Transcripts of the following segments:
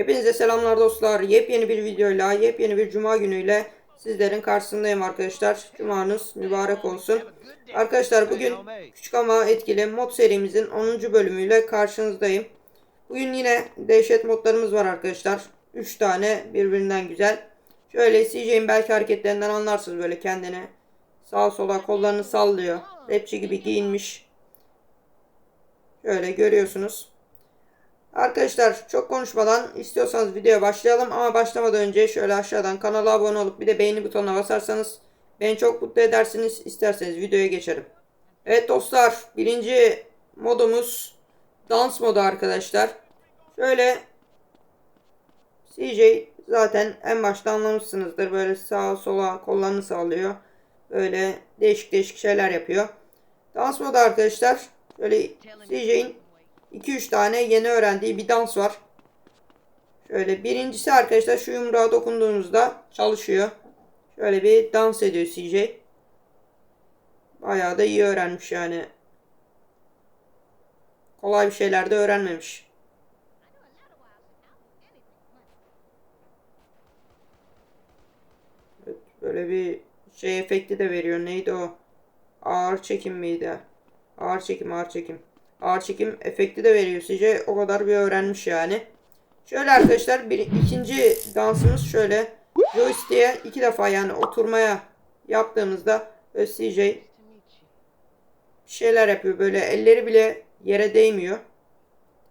Hepinize selamlar dostlar. Yepyeni bir videoyla, yepyeni bir cuma günüyle sizlerin karşısındayım arkadaşlar. Cumanız mübarek olsun. Arkadaşlar bugün küçük ama etkili mod serimizin 10. bölümüyle karşınızdayım. Bugün yine dehşet modlarımız var arkadaşlar. 3 tane birbirinden güzel. Şöyle CJ'in belki hareketlerinden anlarsınız böyle kendini sağa sola kollarını sallıyor. Rapçi gibi giyinmiş. Şöyle görüyorsunuz. Arkadaşlar çok konuşmadan istiyorsanız videoya başlayalım ama başlamadan önce şöyle aşağıdan kanala abone olup bir de beğeni butonuna basarsanız beni çok mutlu edersiniz. İsterseniz videoya geçelim. Evet dostlar birinci modumuz dans modu arkadaşlar. Şöyle CJ zaten en başta anlamışsınızdır. Böyle sağa sola kollarını sallıyor. Böyle değişik değişik şeyler yapıyor. Dans modu arkadaşlar. Şöyle CJ'in 2-3 tane yeni öğrendiği bir dans var. Şöyle birincisi arkadaşlar şu yumruğa dokunduğunuzda çalışıyor. Şöyle bir dans ediyor CJ. Bayağı da iyi öğrenmiş yani. Kolay bir şeyler de öğrenmemiş. Evet, böyle bir şey efekti de veriyor. Neydi o? Ağır çekim miydi? Ağır çekim, ağır çekim. Ağır çekim efekti de veriyor sizce. O kadar bir öğrenmiş yani. Şöyle arkadaşlar bir ikinci dansımız şöyle. Joystick'e iki defa yani oturmaya yaptığımızda CJ bir şeyler yapıyor. Böyle elleri bile yere değmiyor.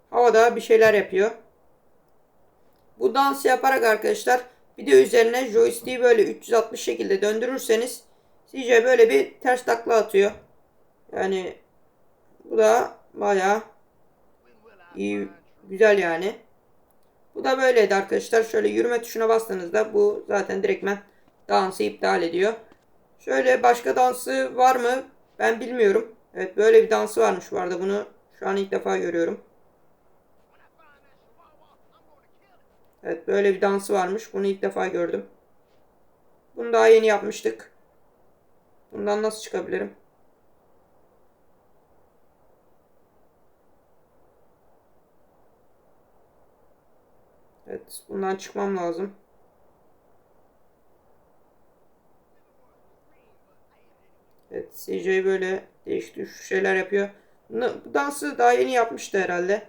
Havada bir şeyler yapıyor. Bu dansı yaparak arkadaşlar bir de üzerine joystick'i böyle 360 şekilde döndürürseniz CJ böyle bir ters takla atıyor. Yani bu da bayağı iyi, güzel yani. Bu da böyleydi arkadaşlar. Şöyle yürüme tuşuna bastığınızda bu zaten direktmen dansı iptal ediyor. Şöyle başka dansı var mı? Ben bilmiyorum. Evet böyle bir dansı varmış bu arada. Bunu şu an ilk defa görüyorum. Evet böyle bir dansı varmış. Bunu ilk defa gördüm. Bunu daha yeni yapmıştık. Bundan nasıl çıkabilirim? Bundan çıkmam lazım. Evet CJ böyle değişik değişik şeyler yapıyor. Bu dansı daha yeni yapmıştı herhalde.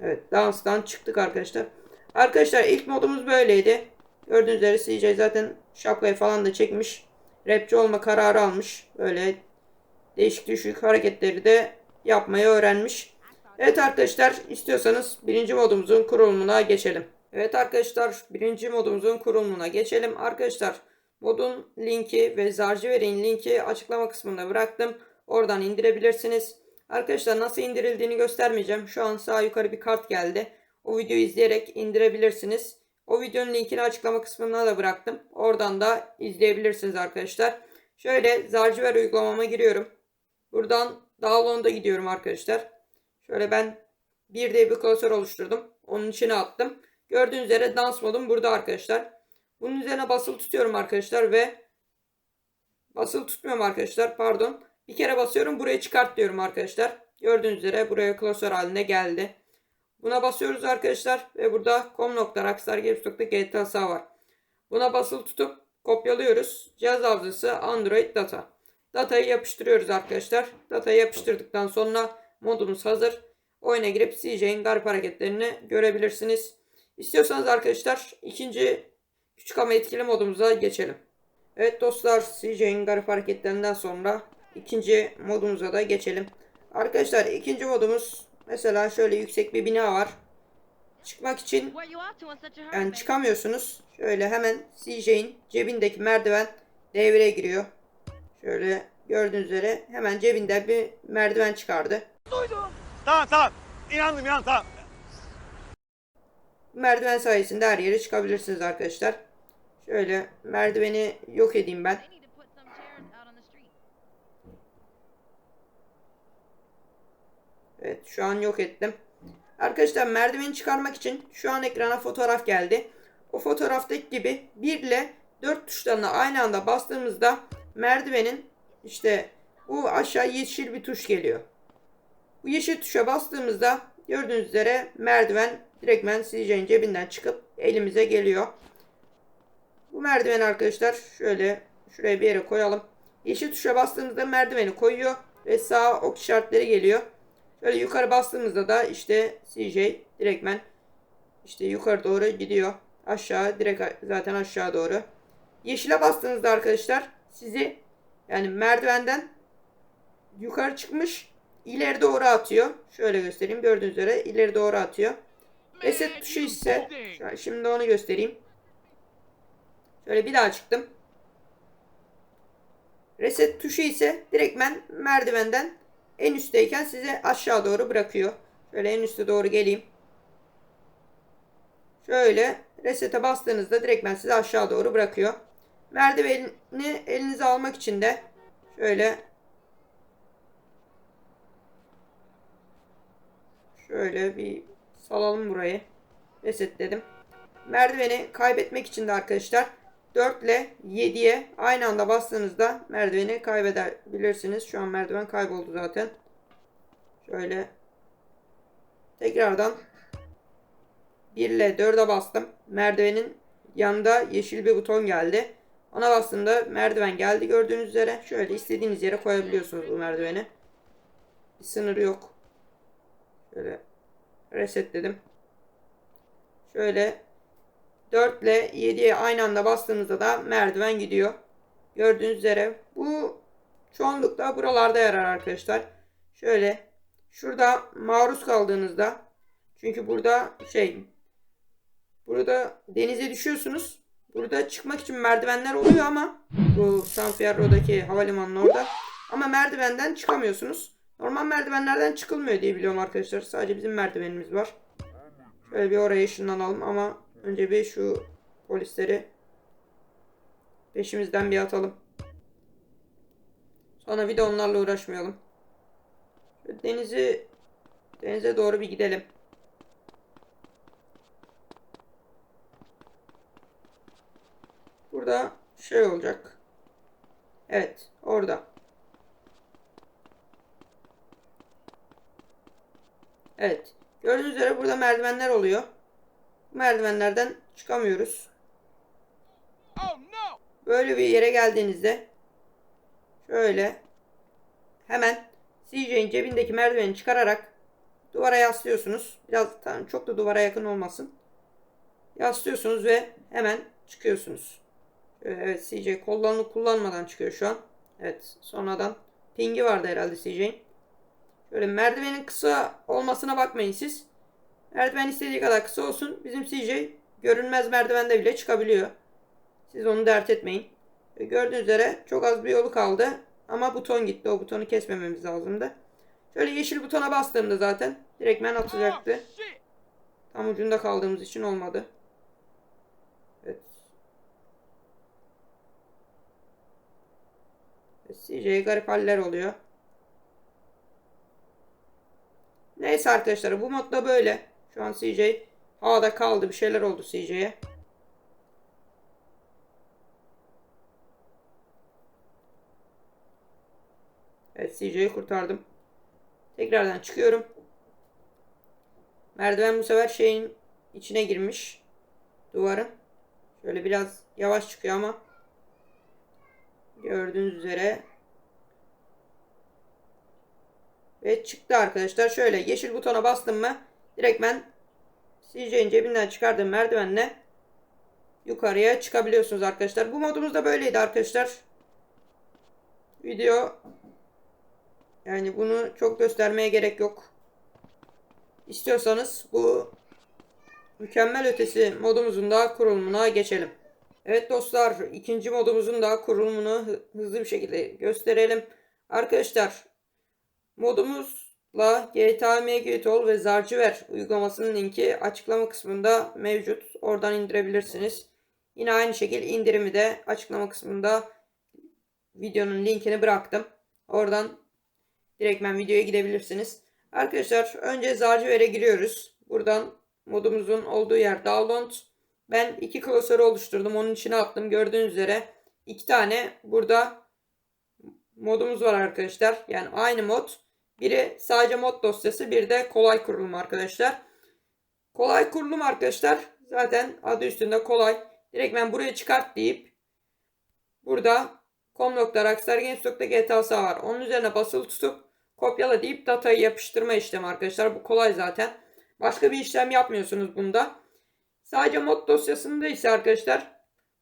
Evet danstan çıktık arkadaşlar. Arkadaşlar ilk modumuz böyleydi. Gördüğünüz üzere CJ zaten şapkayı falan da çekmiş. Rapçi olma kararı almış. Böyle değişik değişik hareketleri de yapmayı öğrenmiş. Evet arkadaşlar istiyorsanız birinci modumuzun kurulumuna geçelim. Evet arkadaşlar birinci modumuzun kurulumuna geçelim. Arkadaşlar modun linki ve Zarciver'in linki açıklama kısmında bıraktım. Oradan indirebilirsiniz. Arkadaşlar nasıl indirildiğini göstermeyeceğim. Şu an sağ yukarı bir kart geldi. O videoyu izleyerek indirebilirsiniz. O videonun linkini açıklama kısmına da bıraktım. Oradan da izleyebilirsiniz arkadaşlar. Şöyle Zarciver uygulamama giriyorum. Buradan download'a gidiyorum arkadaşlar. Şöyle ben bir diye bir klasör oluşturdum. Onun içine attım. Gördüğünüz üzere dans modum burada arkadaşlar. Bunun üzerine basılı tutuyorum arkadaşlar ve basılı tutmuyorum arkadaşlar pardon. Bir kere basıyorum buraya çıkart diyorum arkadaşlar. Gördüğünüz üzere buraya klasör haline geldi. Buna basıyoruz arkadaşlar ve burada com.rockstargames.gta var. Buna basılı tutup kopyalıyoruz. Cihaz hafızası Android data. Datayı yapıştırıyoruz arkadaşlar. Datayı yapıştırdıktan sonra modumuz hazır. Oyuna girip CJ'in garip hareketlerini görebilirsiniz. İstiyorsanız arkadaşlar ikinci küçük ama etkili modumuza geçelim. Evet dostlar CJ'in garip hareketlerinden sonra ikinci modumuza da geçelim. Arkadaşlar ikinci modumuz mesela şöyle yüksek bir bina var. Çıkmak için yani çıkamıyorsunuz. Şöyle hemen CJ'in cebindeki merdiven devreye giriyor. Şöyle gördüğünüz üzere hemen cebinden bir merdiven çıkardı. Tamam tamam. İnandım inandım tamam. Merdiven sayesinde her yere çıkabilirsiniz arkadaşlar. Şöyle merdiveni yok edeyim ben. Evet şu an yok ettim. Arkadaşlar merdiveni çıkarmak için şu an ekrana fotoğraf geldi. O fotoğraftaki gibi 1 ile 4 tuşlarına aynı anda bastığımızda merdivenin işte bu aşağı yeşil bir tuş geliyor. Bu yeşil tuşa bastığımızda Gördüğünüz üzere merdiven direktmen CJ'nin cebinden çıkıp elimize geliyor. Bu merdiveni arkadaşlar şöyle şuraya bir yere koyalım. Yeşil tuşa bastığımızda merdiveni koyuyor ve sağ ok işaretleri geliyor. Şöyle yukarı bastığımızda da işte CJ direktmen işte yukarı doğru gidiyor. Aşağı direkt zaten aşağı doğru. Yeşile bastığınızda arkadaşlar sizi yani merdivenden yukarı çıkmış ileri doğru atıyor. Şöyle göstereyim. Gördüğünüz üzere ileri doğru atıyor. Reset tuşu ise şimdi onu göstereyim. Şöyle bir daha çıktım. Reset tuşu ise direktmen merdivenden en üstteyken sizi aşağı doğru bırakıyor. Şöyle en üste doğru geleyim. Şöyle resete bastığınızda direktmen sizi aşağı doğru bırakıyor. Merdiveni elinize almak için de şöyle şöyle bir salalım burayı. Resetledim. Merdiveni kaybetmek için de arkadaşlar 4 ile 7'ye aynı anda bastığınızda merdiveni kaybedebilirsiniz. Şu an merdiven kayboldu zaten. Şöyle tekrardan 1 ile 4'e bastım. Merdivenin yanında yeşil bir buton geldi. Ona bastığımda merdiven geldi gördüğünüz üzere. Şöyle istediğiniz yere koyabiliyorsunuz bu merdiveni. Bir sınırı yok. Şöyle resetledim. Şöyle 4 ile 7'ye aynı anda bastığınızda da merdiven gidiyor. Gördüğünüz üzere bu çoğunlukla buralarda yarar arkadaşlar. Şöyle şurada maruz kaldığınızda çünkü burada şey burada denize düşüyorsunuz. Burada çıkmak için merdivenler oluyor ama bu San Fierro'daki havalimanının orada. Ama merdivenden çıkamıyorsunuz. Normal merdivenlerden çıkılmıyor diye biliyorum arkadaşlar. Sadece bizim merdivenimiz var. Şöyle bir oraya ışınlanalım ama önce bir şu polisleri peşimizden bir atalım. Sonra bir de onlarla uğraşmayalım. Şöyle denizi denize doğru bir gidelim. Burada şey olacak. Evet, orada. Evet. Gördüğünüz üzere burada merdivenler oluyor. Merdivenlerden çıkamıyoruz. Oh! Böyle bir yere geldiğinizde şöyle hemen CJ'in cebindeki merdiveni çıkararak duvara yaslıyorsunuz. Biraz tamam, çok da duvara yakın olmasın. Yaslıyorsunuz ve hemen çıkıyorsunuz. Evet CJ kollarını kullanmadan çıkıyor şu an. Evet sonradan pingi vardı herhalde CJ'in. Şöyle merdivenin kısa olmasına bakmayın siz. Merdiven istediği kadar kısa olsun. Bizim CJ görünmez merdivende bile çıkabiliyor. Siz onu dert etmeyin. E, Gördüğünüz üzere çok az bir yolu kaldı. Ama buton gitti. O butonu kesmememiz lazımdı. Şöyle yeşil butona bastığımda zaten direktmen atacaktı. Shit! Tam ucunda kaldığımız için olmadı. Evet. CJ'ye garip haller oluyor. Neyse arkadaşlar bu modda böyle. Şu an CJ havada kaldı. Bir şeyler oldu CJ'ye. Evet CJ'yi kurtardım. Tekrardan çıkıyorum. Merdiven bu sefer şeyin içine girmiş. Duvarın. Şöyle biraz yavaş çıkıyor ama gördüğünüz üzere ve çıktı arkadaşlar. Şöyle yeşil butona bastım mı direkt ben CJ'in cebinden çıkardığım merdivenle yukarıya çıkabiliyorsunuz arkadaşlar. Bu modumuz da böyleydi arkadaşlar. Video yani bunu çok göstermeye gerek yok. İstiyorsanız bu mükemmel ötesi modumuzun da kurulumuna geçelim. Evet dostlar ikinci modumuzun da kurulumunu hı- hızlı bir şekilde gösterelim. Arkadaşlar modumuzla GTA Megitol ve Zarciver uygulamasının linki açıklama kısmında mevcut. Oradan indirebilirsiniz. Yine aynı şekilde indirimi de açıklama kısmında videonun linkini bıraktım. Oradan direktmen videoya gidebilirsiniz. Arkadaşlar önce Zarciver'e giriyoruz. Buradan modumuzun olduğu yer download. Ben iki klasörü oluşturdum. Onun içine attım. Gördüğünüz üzere iki tane burada modumuz var arkadaşlar. Yani aynı mod. Biri sadece mod dosyası, bir de kolay kurulum arkadaşlar. Kolay kurulum arkadaşlar. Zaten adı üstünde kolay. Direkt ben buraya çıkart deyip burada com.rockstargames.gta var. Onun üzerine basılı tutup kopyala deyip datayı yapıştırma işlemi arkadaşlar. Bu kolay zaten. Başka bir işlem yapmıyorsunuz bunda. Sadece mod dosyasında ise arkadaşlar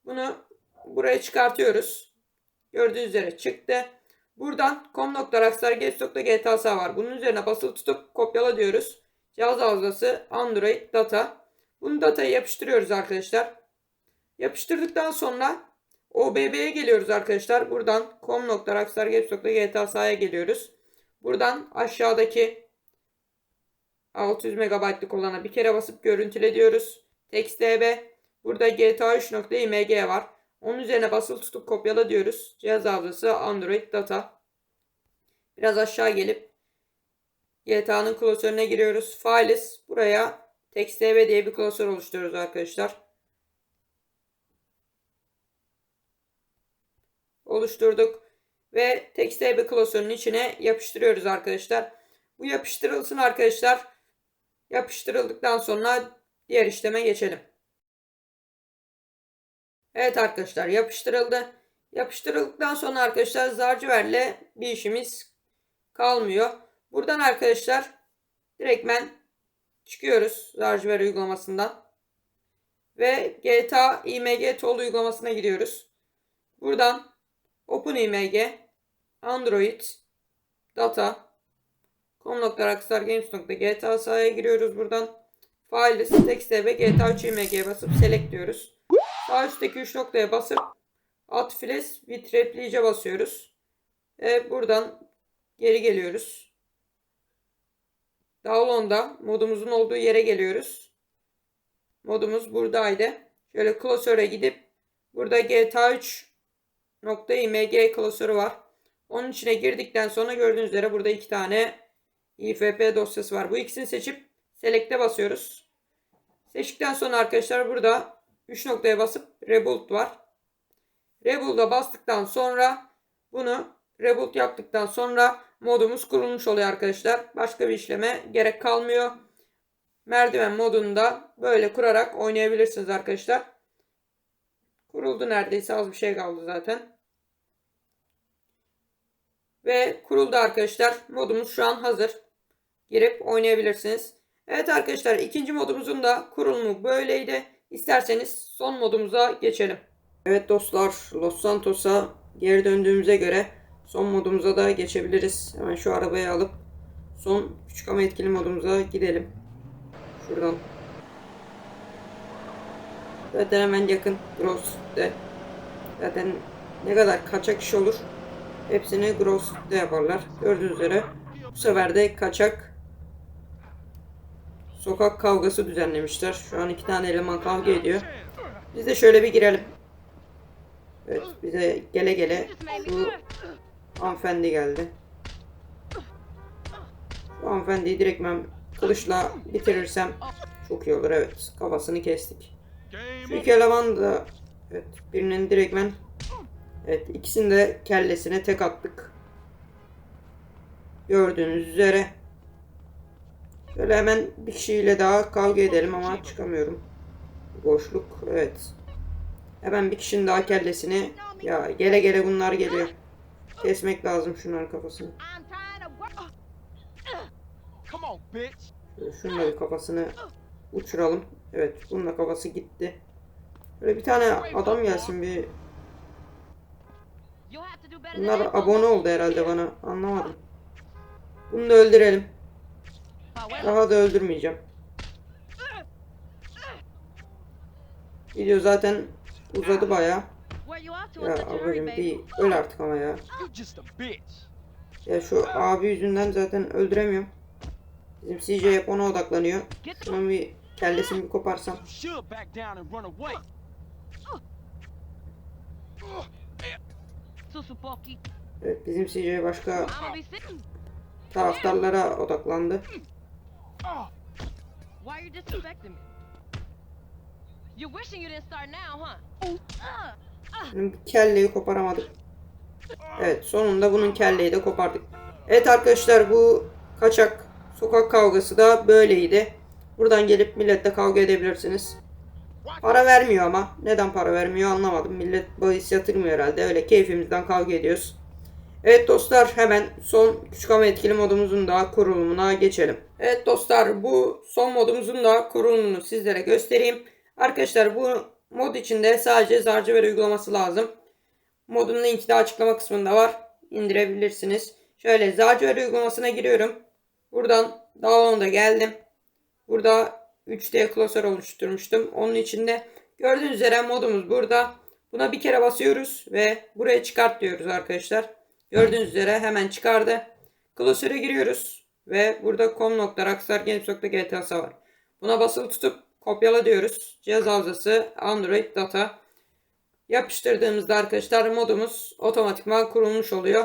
bunu buraya çıkartıyoruz. Gördüğünüz üzere çıktı. Buradan com.rockstargames.gta var. Bunun üzerine basılı tutup kopyala diyoruz. Cihaz hafızası Android data. Bunu datayı yapıştırıyoruz arkadaşlar. Yapıştırdıktan sonra OBB'ye geliyoruz arkadaşlar. Buradan com.rockstargames.gta geliyoruz. Buradan aşağıdaki 600 MB'lık olana bir kere basıp görüntüle diyoruz. TextDB. Burada GTA 3.img var. Onun üzerine basılı tutup kopyala diyoruz. Cihaz hafızası Android data. Biraz aşağı gelip GTA'nın klasörüne giriyoruz. Files. Buraya TextDB diye bir klasör oluşturuyoruz arkadaşlar. Oluşturduk. Ve TextDB klasörünün içine yapıştırıyoruz arkadaşlar. Bu yapıştırılsın arkadaşlar. Yapıştırıldıktan sonra diğer işleme geçelim. Evet arkadaşlar yapıştırıldı. Yapıştırıldıktan sonra arkadaşlar Zarciver'le bir işimiz kalmıyor. Buradan arkadaşlar direktmen çıkıyoruz Zarciver uygulamasından. Ve GTA IMG Tool uygulamasına gidiyoruz. Buradan OpenIMG Android Data com.rockstargames.gta sahaya giriyoruz buradan. Files TextDB GTA 3 IMG'ye basıp select diyoruz. Sağ üstteki 3 noktaya basıp Add Flash with Replice'e basıyoruz. Ve buradan geri geliyoruz. Download'da modumuzun olduğu yere geliyoruz. Modumuz buradaydı. Şöyle klasöre gidip burada GTA 3 nokta img klasörü var. Onun içine girdikten sonra gördüğünüz üzere burada iki tane ifp dosyası var. Bu ikisini seçip select'e basıyoruz. Seçtikten sonra arkadaşlar burada 3 noktaya basıp Rebuild var. Rebuild'a bastıktan sonra bunu Rebuild yaptıktan sonra modumuz kurulmuş oluyor arkadaşlar. Başka bir işleme gerek kalmıyor. Merdiven modunda böyle kurarak oynayabilirsiniz arkadaşlar. Kuruldu neredeyse az bir şey kaldı zaten. Ve kuruldu arkadaşlar. Modumuz şu an hazır. Girip oynayabilirsiniz. Evet arkadaşlar ikinci modumuzun da kurulumu böyleydi. İsterseniz son modumuza geçelim. Evet dostlar Los Santos'a geri döndüğümüze göre son modumuza da geçebiliriz. Hemen şu arabayı alıp son küçük ama etkili modumuza gidelim. Şuradan. Zaten hemen yakın Gross'te. Zaten ne kadar kaçak iş olur hepsini Gross'te yaparlar. Gördüğünüz üzere bu sefer de kaçak sokak kavgası düzenlemişler. Şu an iki tane eleman kavga ediyor. Biz de şöyle bir girelim. Evet bize gele gele şu hanımefendi geldi. Şu hanımefendiyi direkt ben kılıçla bitirirsem çok iyi olur. Evet kafasını kestik. Şu iki eleman da evet birinin direkt ben evet ikisini de kellesine tek attık. Gördüğünüz üzere. Şöyle hemen bir kişiyle daha kavga edelim ama çıkamıyorum. Boşluk evet. Hemen bir kişinin daha kellesini ya gele gele bunlar geliyor. Kesmek lazım şunların kafasını. Şöyle Şununla bir kafasını uçuralım. Evet bunun da kafası gitti. Böyle bir tane adam gelsin bir. Bunlar abone oldu herhalde bana. Anlamadım. Bunu da öldürelim. Daha da öldürmeyeceğim. Video zaten uzadı baya. Ya such a hurry, ablacım baby? bir öl artık ama ya. Ya şu abi yüzünden zaten öldüremiyorum. Bizim CJ hep ona odaklanıyor. Şunun bir kellesini bir koparsam. Evet bizim CJ başka taraftarlara odaklandı. Oh, Why you disrespecting me? You wishing you didn't start now, huh? Uh, uh. Bunun bir kelleyi koparamadık. Evet sonunda bunun kelleyi de kopardık. Evet arkadaşlar bu kaçak sokak kavgası da böyleydi. Buradan gelip milletle kavga edebilirsiniz. Para vermiyor ama. Neden para vermiyor anlamadım. Millet bahis yatırmıyor herhalde. Öyle keyfimizden kavga ediyoruz. Evet dostlar hemen son küçük ama etkili modumuzun da kurulumuna geçelim. Evet dostlar bu son modumuzun da kurulumunu sizlere göstereyim. Arkadaşlar bu mod içinde sadece Zarcıver uygulaması lazım. Modun linki de açıklama kısmında var. İndirebilirsiniz. Şöyle Zarcıver uygulamasına giriyorum. Buradan download'a geldim. Burada 3D klasör oluşturmuştum. Onun içinde gördüğünüz üzere modumuz burada. Buna bir kere basıyoruz ve buraya çıkart diyoruz arkadaşlar. Gördüğünüz üzere hemen çıkardı. Klasöre giriyoruz ve burada com.rockstargames.gta'sı var. Buna basılı tutup kopyala diyoruz. Cihaz hafızası Android data. Yapıştırdığımızda arkadaşlar modumuz otomatikman kurulmuş oluyor.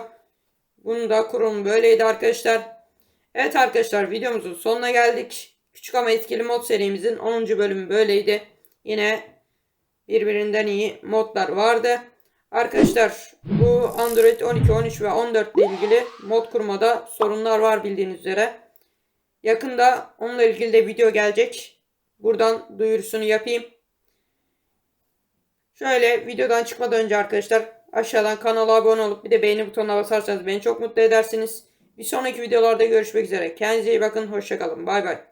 Bunun da kurulumu böyleydi arkadaşlar. Evet arkadaşlar videomuzun sonuna geldik. Küçük ama etkili mod serimizin 10. bölümü böyleydi. Yine birbirinden iyi modlar vardı. Arkadaşlar bu Android 12, 13 ve 14 ile ilgili mod kurmada sorunlar var bildiğiniz üzere. Yakında onunla ilgili de video gelecek. Buradan duyurusunu yapayım. Şöyle videodan çıkmadan önce arkadaşlar aşağıdan kanala abone olup bir de beğeni butonuna basarsanız beni çok mutlu edersiniz. Bir sonraki videolarda görüşmek üzere. Kendinize iyi bakın. Hoşçakalın. Bay bay.